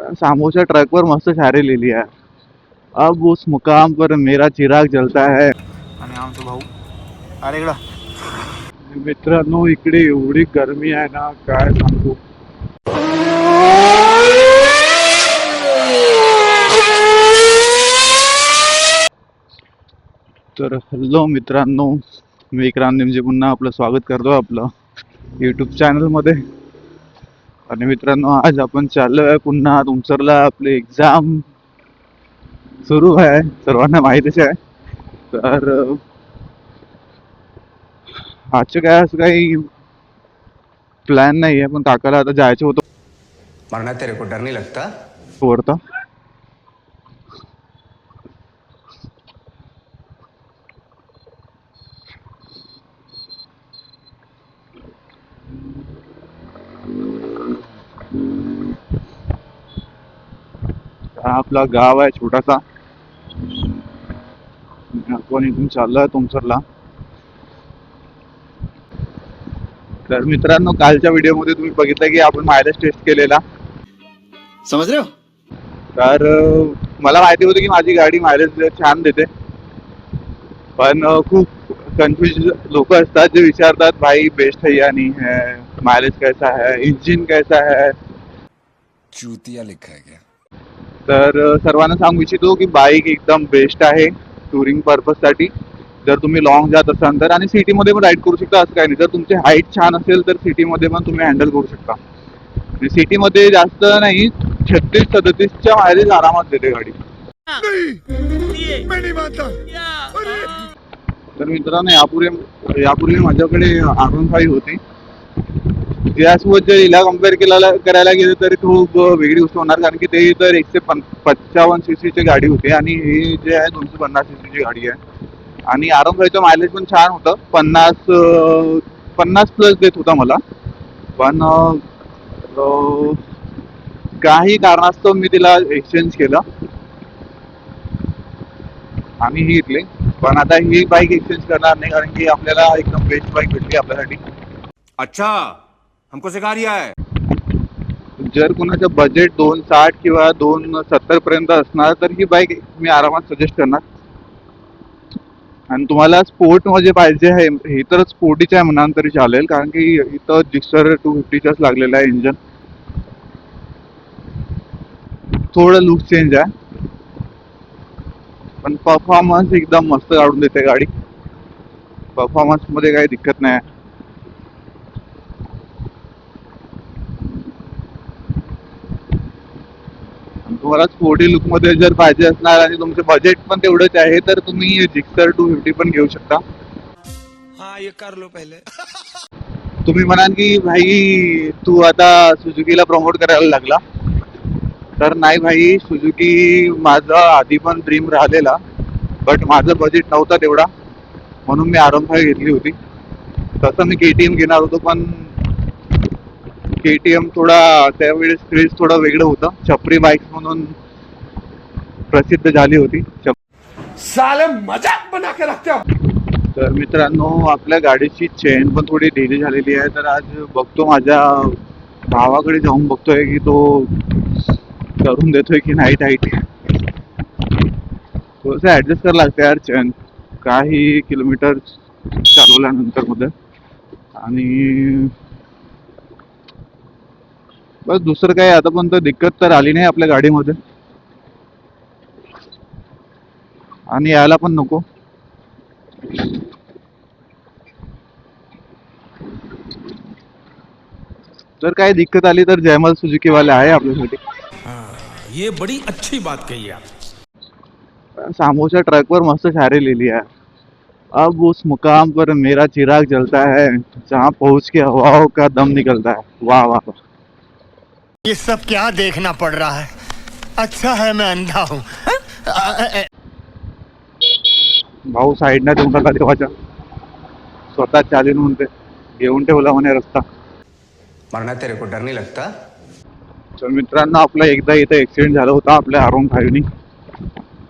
सामोच्या ट्रकवर मस्त शायरी लिहिली आहे अब उस मुकाम पर मेरा चिराग जलता है। आणि आमचा भाऊ अरे इकडं. मित्रांनो इकडे एवढी गरमी आहे ना काय सांगू? तर हॅलो मित्रांनो मी विक्रांत नेमजे पुन्हा आपलं स्वागत करतो आपलं यूट्यूब चॅनलमध्ये आणि मित्रांनो आज आपण चाललो आहे पुन्हा तुमसरला आपली एक्झाम सुरू आहे. सर्वांना माहितीच आहे. तर आजचं काय असं काही प्लॅन नाही आहे पण काकाला आता जायचं होतं. मरना तेरे को डर नहीं लगता? वरतं. हा आपला गाव आहे छोटासा. आपण इथून चाललोय तुमसरला. तर मित्रांनो कालच्या व्हिडिओमध्ये तुम्ही बघितलं की आपण मायलेज टेस्ट केलेला. हो तर मला माहिती होतं की माझी गाडी मायलेज छान देते. पण खूप कन्फ्युज लोक असतात जे विचारतात भाई बेस्ट है या नहीं है? माइलेज कैसा है? इंजिन कैसा है? चूतिया लिखा है क्या? तर सर्वांना सांगू इच्छितो की बाईक एकदम बेस्ट आहे टुरिंग पर्पजसाठी जर तुम्ही लॉंग जात असाल तर आणि सिटीमध्ये पण राईड करू शकता असं काही नाही. जर तुमची हाईट छान असेल तर सिटीमध्ये पण तुम्ही हँडल करू शकता. सिटीमध्ये जास्त नाही छत्तीस सदतीसच्या मायलेज आरामात देते गाडी. तर मित्रांनो यापूर्वी यापूर्वी माझ्याकडे आर वन फाईव्ह होती. त्यासोबत जर हिला कंपेअर केला करायला गेलं तर खूप वेगळी गोष्ट होणार. कारण की ते तर एकशे पं पंचावन्न सी सीची गाडी होती आणि ही जे आहे दोनशे पन्नास सी सीची गाडी आहे. आणि आर मायलेज पण छान होतं. पन्नास पन्नास प्लस देत होता मला. पण काही कारणास्तव मी तिला एक्सचेंज केलं. आम्ही ही घेतली. पण आता ही बाईक एक्सचेंज करणार नाही. कारण की आपल्याला एकदम बेस्ट बाईक भेटली आपल्यासाठी. अच्छा. हमको सिखा रिया है। जर कोणाचं बजेट दोन साठ किंवा दोन सत्तर पर्यंत असणार तर ही बाईक मी आरामात सजेस्ट करणार. आणि तुम्हाला स्पोर्टमध्ये म्हणजे पाहिजे आहे हे तर स्पोर्टीच आहे म्हणाल तरी चालेल कारण की इथं जिक्सर टू फिफ्टीच्याच लागलेलं आहे इंजन थोडं लुक चेंज आहे. पण परफॉर्मन्स एकदम मस्त काढून देते गाडी. परफॉर्मन्समध्ये काही दिक्कत नाही आहे आणि तुम्हाला स्पोर्टी लुकमध्ये जर पाहिजे असणार आणि तुमचं बजेट पण तेवढंच आहे तर तुम्ही जिक्सर टू फिफ्टी पण घेऊ शकता. हाँ ये कर लो पहले. तुम्ही म्हणाल की भाई तू आता सुझुकीला प्रमोट करायला लागला. तर नाही भाई सुझुकी माझा आधी पण ड्रीम राहिलेला बट माझं बजेट नव्हता तेवढा. म्हणून मी आर फाय घेतली होती. तसं मी के टी एम घेणार होतो पण के टी एम थोडा त्यावेळेस क्रेज थोडं वेगळं होतं. छपरी बाईक्स म्हणून प्रसिद्ध झाली होती. छप- साले मजाक बना के रखते हो तर मित्रांनो आपल्या गाडीची चेन पण थोडी ढिली झालेली आहे. तर आज बघतो माझ्या भावाकडे जाऊन बघतोय की तो करून देतोय की नाही टाईट थोडंसं ऍडजस्ट करायला लागतं यार चेन काही किलोमीटर चालवल्यानंतरमध्ये आणि बस दुसरं काही आतापर्यंत दिक्कत तर आली नाही आपल्या गाडीमध्ये. आणि यायला पण नको. जर काही दिक्कत आली तर जयमल सुजुकी वाले आहे आपल्यासाठी. ये बड़ी अच्छी बात कही आप सामोच्या ट्रकवर मस्त शायरी लिहिली आहे अब उस मुकाम पर मेरा चिराग जलता है जहाँ पहुँच के हवाओं का दम निकलता है. वाह वाह वाह। ये सब क्या देखना पड़ रहा है? अच्छा है मैं अंधा हूँ। भाऊ साईडनं देऊन टाका देवाच्या. स्वतः चालीन म्हणते घेऊन ठेवला म्हणे रस्ता. मरना तेरे को डर नहीं लगता तर मित्रांनो आपला एकदा इथं ऍक्सिडेंट झाला होता आपल्या अरुण फाईव्हनी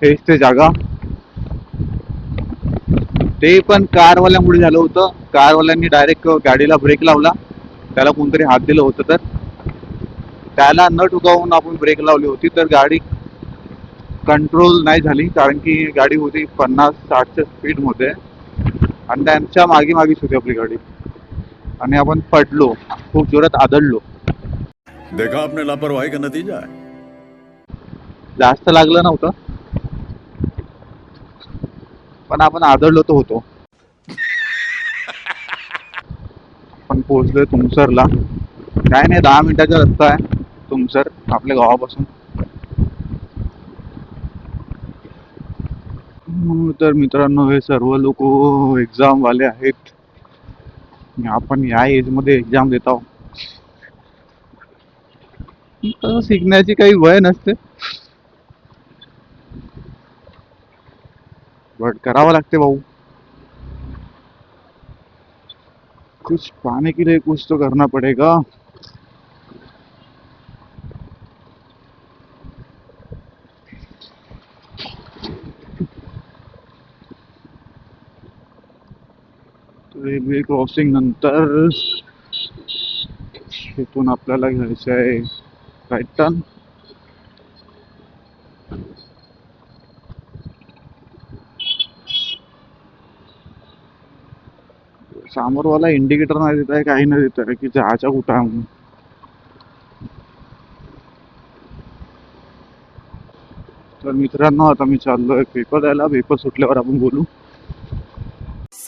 हेच ते जागा. ते पण कारवाल्यामुळे झालं होतं. कारवाल्यांनी डायरेक्ट गाडीला ब्रेक लावला. त्याला कोणतरी हात दिलं होतं तर. त्याला न टुकावून आपण ब्रेक लावली होती तर गाडी कंट्रोल नाही झाली कारण की गाडी होती पन्नास साठच्या स्पीडमध्ये आणि त्यांच्या मागे मागेच होती आपली गाडी. आणि आपण पडलो खूप जोरात आदळलो. देखा आपने लापरवाही का नतीजा है। जास्त लागलं नव्हतं. पण आपण आदळलो तो होतो. पण पोहोचलोय तुमसरला. काय नाही दहा मिनिटाचा रस्ता आहे. तुमसर आपल्या गावापासून. तर मित्रांनो हे सर्व लोक एक्झाम वाले आहेत. आपण या एजमध्ये एक्झाम देत आहोत. शिकण्याची काही वय नसते. बट करावं लागते भाऊ. कुछ पाने के लिए कुछ तो करना पड़ेगा. रेल्वे क्रॉसिंग नंतर इथून आपल्याला घ्यायचं आहे राईट टर्न समोरवाला इंडिकेटर नाही देत आहे काही नाही देत आहे की जायचा कुठं आहे म्हणून. तर मित्रांनो आता मी चाललोय पेपर द्यायला. पेपर सुटल्यावर आपण बोलू.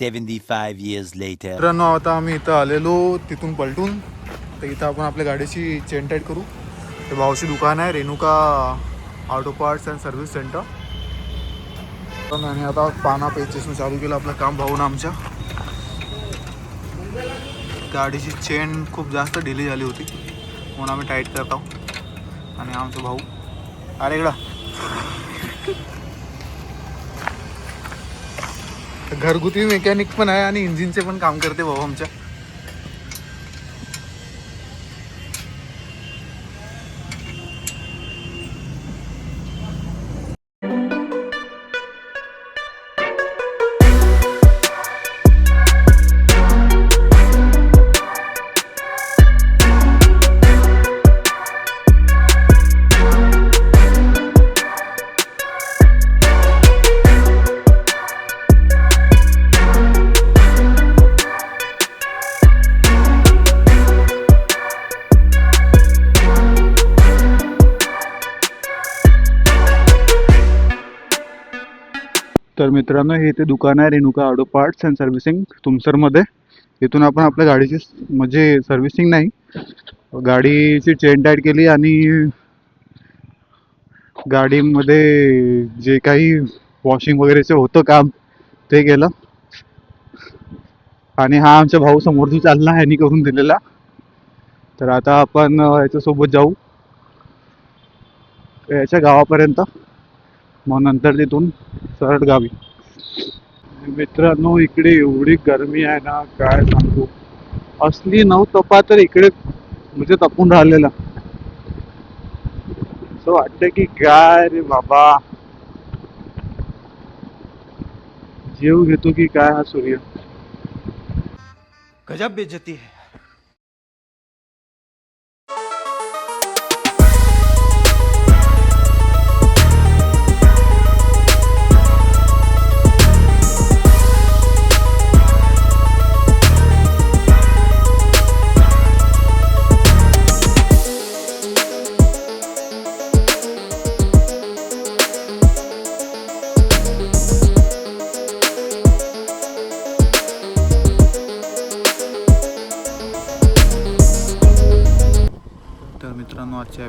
75 years later. मित्रांनो आता आम्ही इथं आलेलो तिथून पलटून. तर इथं आपण आपल्या गाडीची चेन टाईट करू. ते भाऊची दुकान आहे Renuka auto parts and service centre पण आणि आता पाना पेचेसनं चालू केलं आपलं काम भाऊन आमच्या. गाडीची चेन खूप जास्त डिली झाली होती. म्हणून आम्ही टाईट करत आहोत. आणि आमचा भाऊ. अरे इकडा. घरगुती मेकॅनिक पण आहे आणि इंजिनचे पण काम करते भाऊ आमच्या. तर मित्रांनो हे ते दुकान आहे Renuka auto parts and servicing तुमसरमध्ये. इथून आपण आपल्या गाडीची म्हणजे सर्व्हिसिंग नाही गाडीची चेन टाईट केली आणि गाडीमध्ये जे काही वॉशिंग वगैरेचं होतं काम ते केलं. आणि हा आमच्या भाऊ समोर चालला ह्यानी करून दिलेला. तर आता आपण याच्यासोबत जाऊ. याच्या गावापर्यंत. मग नंतर तिथून सरळ गावी. मित्रांनो इकडे एवढी गरमी आहे ना काय सांगू? असली नऊ तपा तर इकडे म्हणजे तपून राहिलेला. असं वाटतं की काय रे बाबा? जीव घेतो की काय हा सूर्य? गजब बेइज्जती है।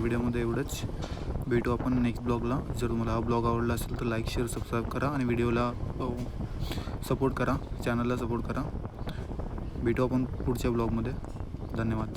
व्हिडिओमध्ये एवढंच. भेटू आपण नेक्स्ट ब्लॉगला जर तुम्हाला हा ब्लॉग आवडला असेल तर लाईक शेअर सबस्क्राईब करा आणि व्हिडिओला सपोर्ट करा. चॅनलला सपोर्ट करा. भेटू आपण पुढच्या ब्लॉगमध्ये धन्यवाद.